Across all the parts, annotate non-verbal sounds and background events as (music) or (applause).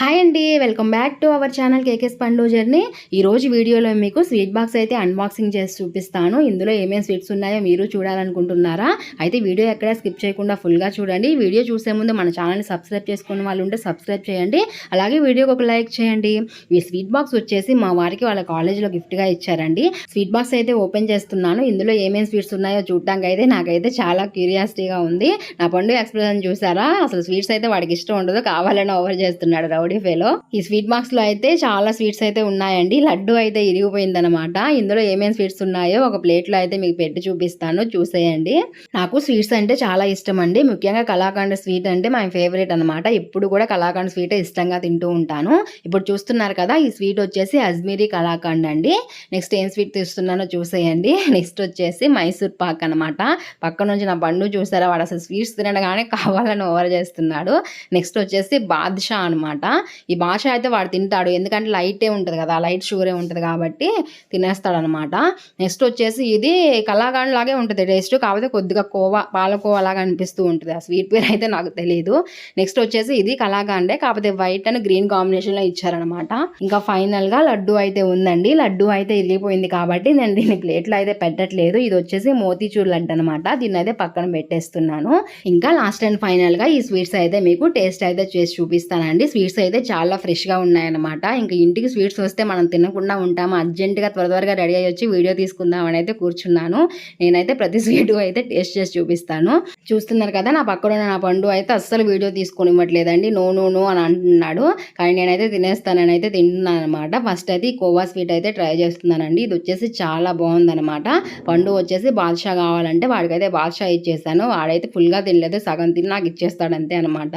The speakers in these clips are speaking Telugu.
హాయ్ అండి welcome back to our channel కేకేస్ పండు జర్నీ. ఈ రోజు వీడియోలో మీకు స్వీట్ బాక్స్ అయితే అన్బాక్సింగ్ చేసి చూపిస్తాను. ఇందులో ఏమేమి స్వీట్స్ ఉన్నాయో మీరు చూడాలనుకుంటున్నారా? అయితే వీడియో ఎక్కడ స్కిప్ చేయకుండా ఫుల్గా చూడండి. వీడియో చూసే ముందు మన ఛానల్ని సబ్స్క్రైబ్ చేసుకున్న వాళ్ళు ఉంటే సబ్స్క్రైబ్ చేయండి. అలాగే వీడియోకి ఒక లైక్ చేయండి. ఈ స్వీట్ బాక్స్ వచ్చేసి మా వారికి వాళ్ళ కాలేజీలో గిఫ్ట్గా ఇచ్చారండి. స్వీట్ బాక్స్ అయితే ఓపెన్ చేస్తున్నాను. ఇందులో ఏమేమి స్వీట్స్ ఉన్నాయో చూడడానికి అయితే నాకైతే చాలా క్యూరియాసిటీగా ఉంది. నా పండుగ ఎక్స్ప్రెషన్ చూసారా? అసలు స్వీట్స్ అయితే వాడికి ఇష్టం ఉండదు. కావాలని ఓవర్ చేస్తున్నాడు రౌడీ ఫెలో. ఈ స్వీట్ బాక్స్లో అయితే చాలా స్వీట్స్ అయితే ఉన్నాయండి. లడ్డు అయితే ఇరిగిపోయిందనమాట ఇందులో ఏమేమి స్వీట్స్ ఉన్నాయో ఒక ప్లేట్లో అయితే మీకు పెట్టి చూపిస్తాను. చూసేయండి. నాకు స్వీట్స్ అంటే చాలా ఇష్టం అండి. ముఖ్యంగా కళాఖండ్ స్వీట్ అంటే మై ఫేవరెట్ అనమాట ఇప్పుడు కూడా కళాఖండ్ స్వీట్ ఇష్టంగా తింటూ ఉంటాను. ఇప్పుడు చూస్తున్నారు కదా ఈ స్వీట్ వచ్చేసి అజ్మీరీ కళాఖండ్ అండి. నెక్స్ట్ ఏం స్వీట్ తీస్తున్నానో చూసేయండి. (laughs) నెక్స్ట్ వచ్చేసి మైసూర్ పాక్ అనమాట పక్క నుంచి నా బండు చూసారా? వాడు అసలు స్వీట్స్ తినగానే కావాలని ఓవర్ చేస్తున్నాడు. నెక్స్ట్ వచ్చేసి బాద్షా అనమాట ఈ భాష అయితే వాడు తింటాడు. ఎందుకంటే లైటే ఉంటుంది కదా లైట్ షుగరే ఉంటుంది కాబట్టి తినేస్తాడు అనమాట నెక్స్ట్ వచ్చేసి ఇది కలాకండ్ లాగే ఉంటుంది టేస్ట్. కాకపోతే కొద్దిగా కోవా పాలకోవా లాగా అనిపిస్తూ ఉంటుంది. ఆ స్వీట్ పేరు అయితే నాకు తెలియదు నెక్స్ట్ వచ్చేసి ఇది కలాకండే కాకపోతే వైట్ అండ్ గ్రీన్ కాంబినేషన్లో ఇచ్చారనమాట ఇంకా ఫైనల్గా లడ్డు అయితే ఉందండి. లడ్డు అయితే ఇరిగిపోయింది కాబట్టి నేను దీన్ని ప్లేట్లో అయితే పెట్టట్లేదు. ఇది వచ్చేసి మోతీచూర్ లడ్డు అనమాట దీన్ని అయితే పక్కన పెట్టేస్తున్నాను. ఇంకా లాస్ట్ అండ్ ఫైనల్గా ఈ స్వీట్స్ అయితే మీకు టేస్ట్ అయితే చేసి చూపిస్తానండి. స్వీట్స్ అయితే చాలా ఫ్రెష్గా ఉన్నాయన్నమాట. ఇంకా ఇంటికి స్వీట్స్ వస్తే మనం తినకుండా ఉంటాము? అర్జెంటుగా త్వర త్వరగా రెడీ అయ్యి వచ్చి వీడియో తీసుకుందాం అని అయితే కూర్చున్నాను. నేనైతే ప్రతి స్వీటు అయితే టేస్ట్ చేసి చూపిస్తాను. చూస్తున్నారు కదా నా పక్కన ఉన్న నా పండు అయితే అస్సలు వీడియో తీసుకొని ఇవ్వట్లేదండి నో నో నో అని అంటున్నాడు. కానీ నేనైతే తినేస్తానని అయితే తింటున్నాను అనమాట ఫస్ట్ అయితే ఈ కోవా స్వీట్ అయితే ట్రై చేస్తున్నానండి. ఇది వచ్చేసి చాలా బాగుందనమాట పండు వచ్చేసి బాద్షా కావాలంటే వాడికైతే బాద్షా ఇచ్చేసాను. వాడైతే ఫుల్గా తినలేదు. సగం తిని నాకు ఇచ్చేస్తాడు అంతే అనమాట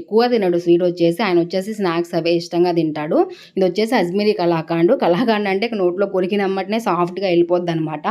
ఎక్కువ తినడు స్వీట్ వచ్చేసి. ఆయన వచ్చేసి స్నాక్స్ అవే ఇష్టంగా తింటాడు. ఇది వచ్చేసి అజ్మీరీ కళాఖండ్ కలాకాండ్ అంటే నోట్లో కొరికినమ్మటనే సాఫ్ట్గా వెళ్ళిపోద్ది అనమాట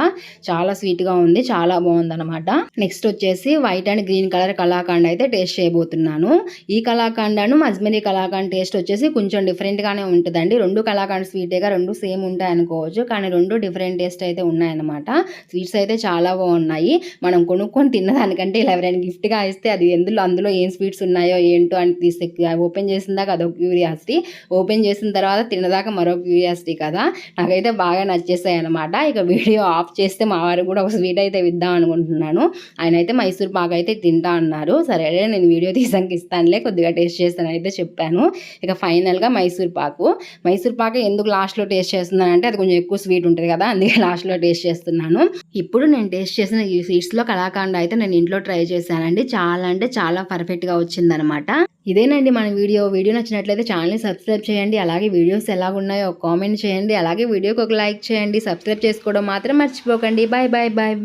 చాలా స్వీట్గా ఉంది చాలా బాగుంది అనమాట నెక్స్ట్ వచ్చేసి white and green colour Kalakand అయితే టేస్ట్ చేయబోతున్నాను. ఈ కలాకాండను అజ్మీరీ కళాఖండ్ టేస్ట్ వచ్చేసి కొంచెం డిఫరెంట్గానే ఉంటుందండి. రెండు కలాకాండ్ స్వీటేగా రెండు సేమ్ ఉంటాయి అనుకోవచ్చు. కానీ రెండు డిఫరెంట్ టేస్ట్ అయితే ఉన్నాయన్నమాట. స్వీట్స్ అయితే చాలా బాగున్నాయి. మనం కొనుక్కొని తిన్నదానికంటే ఇలా ఎవరైనా గిఫ్ట్గా ఇస్తే అది ఎందులో అందులో ఏం స్వీట్స్ ఉన్నాయో ఏంటో అని తీసి ఓపెన్ చేసిన అదొక క్యూరియాసిటీ. ఓపెన్ చేసిన తర్వాత తినదాకా మరో క్యూరియాసిటీ కదా. నాకైతే బాగా నచ్చేసాయి అనమాట ఇక వీడియో ఆఫ్ చేస్తే మా వారికి కూడా ఒక స్వీట్ అయితే ఇద్దాం అనుకుంటున్నాను. ఆయన అయితే మైసూర్ పాక్ అయితే తింటా అన్నారు. సరే నేను వీడియో తీసాక ఇస్తానులే కొద్దిగా టేస్ట్ చేస్తాను అయితే చెప్పాను. ఇక ఫైనల్గా మైసూర్ పాకు. మైసూర్ పాకు ఎందుకు లాస్ట్లో టేస్ట్ చేస్తున్నానంటే అది కొంచెం ఎక్కువ స్వీట్ ఉంటుంది కదా అందుకే లాస్ట్లో టేస్ట్ చేస్తున్నాను. ఇప్పుడు నేను టేస్ట్ చేసిన ఈ స్వీట్స్లో కళాకాండ అయితే నేను ఇంట్లో ట్రై చేశానండి. చాలా అంటే చాలా పర్ఫెక్ట్గా వచ్చిందనమాట ఇదేనండి మన వీడియో. వీడియో నచ్చినట్లయితే ఛానల్ని సబ్స్క్రైబ్ చేయండి. అలాగే వీడియోస్ ఎలా ఉన్నాయో కామెంట్ చేయండి. అలాగే వీడియోకి ఒక లైక్ చేయండి. సబ్స్క్రైబ్ చేసుకోవడం మాత్రం మర్చిపోకండి. Bye bye bye